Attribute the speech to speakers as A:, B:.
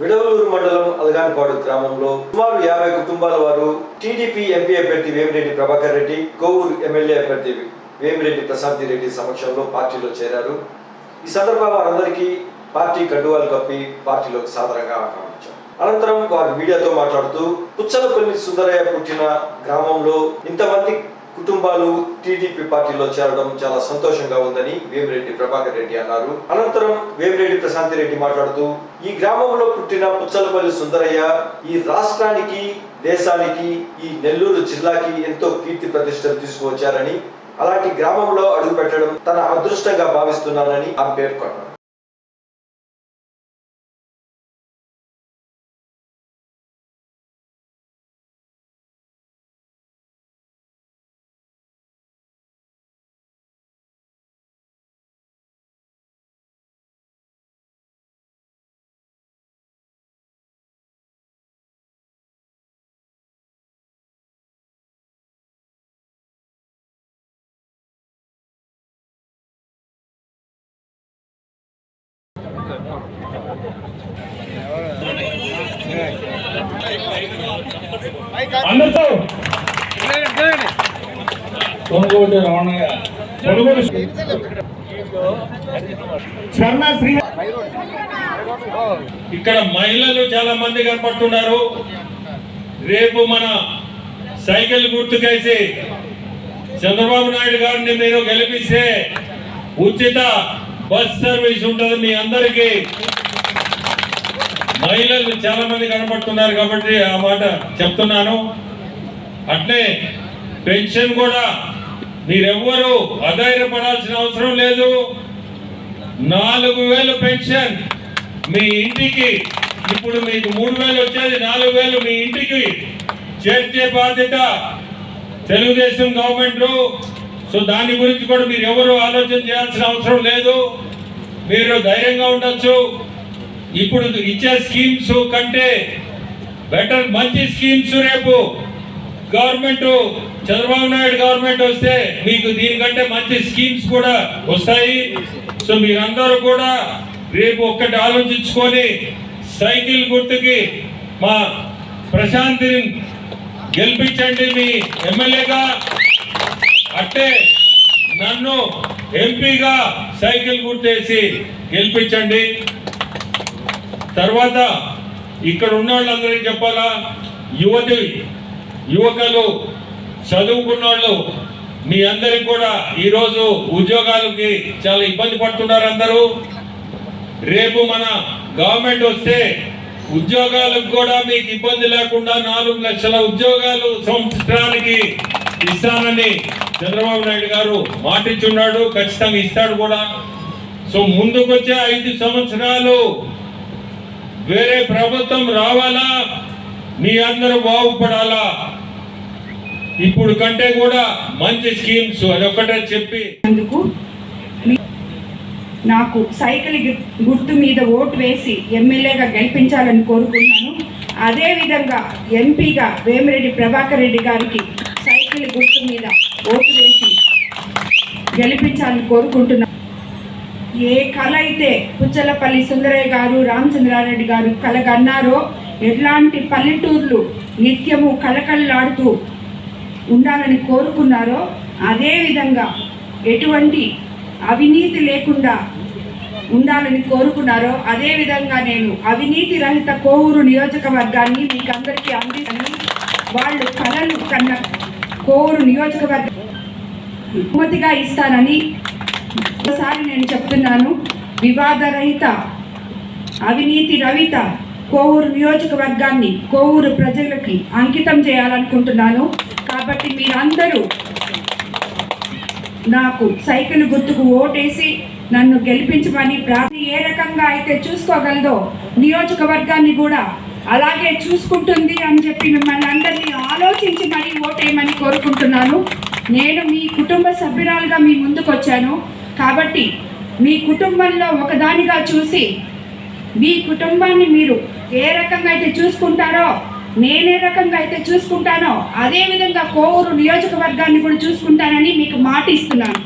A: విడవలూరు మండలం అలగాన్పాడు గ్రామంలో సుమారు యాభై కుటుంబాల వారు టీడీపీ ఎంపీ అభ్యర్థి వేమిరెడ్డి ప్రభాకర్ రెడ్డి కోవూరు ఎమ్మెల్యే అభ్యర్థి వేమిరెడ్డి ప్రశాంతి రెడ్డి సమక్షంలో పార్టీలో చేరారు. ఈ సందర్భంగా వారందరికీ పార్టీ కండువాలు కప్పి పార్టీలోకి సాధారణంగా ఆహ్వానించారు. అనంతరం వారు మీడియాతో మాట్లాడుతూ పుచ్చలపల్లి సుందరయ్య పుట్టిన గ్రామంలో ఇంతమంది కుటుంబాలు టీడీపీ పార్టీలో చేరడం చాలా సంతోషంగా ఉందని వేమిరెడ్డి ప్రభాకర్ రెడ్డి అన్నారు. అనంతరం వేమిరెడ్డి ప్రశాంతి రెడ్డి మాట్లాడుతూ ఈ గ్రామంలో పుట్టిన పుచ్చలపల్లి సుందరయ్య ఈ రాష్ట్రానికి దేశానికి ఈ నెల్లూరు జిల్లాకి ఎంతో కీర్తి ప్రతిష్టలు తీసుకువచ్చారని అలాంటి గ్రామంలో అడుగుపెట్టడం తన అదృష్టంగా భావిస్తున్నానని ఆమె పేర్కొన్నారు.
B: అందరితో కొనుగోలు కొనుగోలు శర్మ శ్రీ ఇక్కడ మహిళలు చాలా మంది కనపడుతున్నారు. రేపు మన సైకిల్ గుర్తుకేసి చంద్రబాబు నాయుడు గారిని మీరు గెలిపిస్తే ఉచిత బస్ సర్వీస్ ఉంటుంది మీ అందరికీ. మహిళలు చాలా మంది కనపడుతున్నారు కాబట్టి ఆ మాట చెప్తున్నాను. అట్లే పెన్షన్ కూడా మీరెవ్వరూ అధైర్యపడాల్సిన అవసరం లేదు. నాలుగు వేలు పెన్షన్ మీ ఇంటికి ఇప్పుడు మీకు మూడు వేలు వచ్చేది నాలుగు వేలు మీ ఇంటికి చేర్చే బాధ్యత తెలుగుదేశం గవర్నమెంట్ సో దాని గురించి కూడా మీరు ఎవరు ఆలోచన చేయాల్సిన అవసరం లేదు. మీరు ధైర్యంగా ఉండొచ్చు. ఇప్పుడు ఇచ్చే స్కీమ్స్ కంటే బెటర్ మంచి స్కీమ్స్ రేపు గవర్నమెంట్ చంద్రబాబు నాయుడు గవర్నమెంట్ వస్తే మీకు దీనికంటే మంచి స్కీమ్స్ కూడా వస్తాయి. సో మీరందరూ కూడా రేపు ఒక్కటి ఆలోచించుకొని సైకిల్ గుర్తుకి మా ప్రశాంతిని గెలిపించండి మీ ఎమ్మెల్యేగా. అట్టే నన్ను ఎంపీగా సైకిల్ గుర్తేసి గెలిపించండి. తర్వాత ఇక్కడ ఉన్న వాళ్ళందరికీ చెప్పాలా? యువతి యువకులు చదువుకున్న వాళ్ళు మీ అందరికి కూడా ఈరోజు ఉద్యోగాలకి చాలా ఇబ్బంది పడుతున్నారు అందరూ. రేపు మన గవర్నమెంట్ వస్తే ఉద్యోగాలకు కూడా మీకు ఇబ్బంది లేకుండా నాలుగు లక్షల ఉద్యోగాలు సంవత్సరానికి ఇస్తానని చంద్రబాబు నాయుడు గారు మాటిచ్చున్నాడు ఖచ్చితంగా ఇస్తాడు కూడా. సో ముందుకొచ్చే ఐదు సంవత్సరాలు వేరే ప్రభుత్వం రావాలా? మీ అందరూ బాగుపడాలా? ఇప్పుడు కంటే కూడా మంచి స్కీమ్స్ అదొక్కటే చెప్పి.
C: అందుకు నాకు సైకిల్ గుర్తు మీద ఓటు వేసి ఎమ్మెల్యేగా గెలిపించాలని కోరుకున్నాను అదేవిధంగా ఎంపీగా వేమిరెడ్డి ప్రభాకర్ రెడ్డి గారికి సైకిల్ గుర్తు మీద ఓటు వేసి గెలిపించాలని కోరుకుంటున్నాను ఏ కళ అయితే పుచ్చలపల్లి సుందరయ్య గారు రామచంద్రారెడ్డి గారు కలగన్నారో ఎట్లాంటి పల్లెటూర్లు నిత్యము కళకళలాడుతూ ఉండాలని కోరుకున్నారో అదేవిధంగా ఎటువంటి అవినీతి లేకుండా ఉండాలని కోరుకున్నారో అదేవిధంగా నేను అవినీతి రహిత కోవూరు నియోజకవర్గాన్ని మీకు అందరికీ అందించని వాళ్ళు కళలు కన్న కోవూరు నియోజకవర్గం బహుమతిగా ఇస్తానని ఒకసారి నేను చెప్తున్నాను. వివాదరహిత అవినీతి రహిత కోవూరు నియోజకవర్గాన్ని కోవూరు ప్రజలకి అంకితం చేయాలనుకుంటున్నాను. కాబట్టి మీరందరూ నాకు సైకిల్ గుర్తుకు ఓటేసి నన్ను గెలిపించమని ప్రార్థన ఏ రకంగా అయితే చూసుకోగలదో నియోజకవర్గాన్ని కూడా అలాగే చూసుకుంటుంది అని చెప్పి మిమ్మల్ని అందరినీ ఆలోచించి మరీ ఓటేయమని కోరుకుంటున్నాను. నేను మీ కుటుంబ సభ్యురాలుగా మీ ముందుకు వచ్చాను. కాబట్టి మీ కుటుంబంలో ఒకదానిగా చూసి మీ కుటుంబాన్ని మీరు ఏ రకంగా అయితే చూసుకుంటారో నేనే రకంగా అయితే చూసుకుంటానో అదేవిధంగా కోవూరు నియోజకవర్గాన్ని కూడా చూసుకుంటానని మీకు మాట ఇస్తున్నాను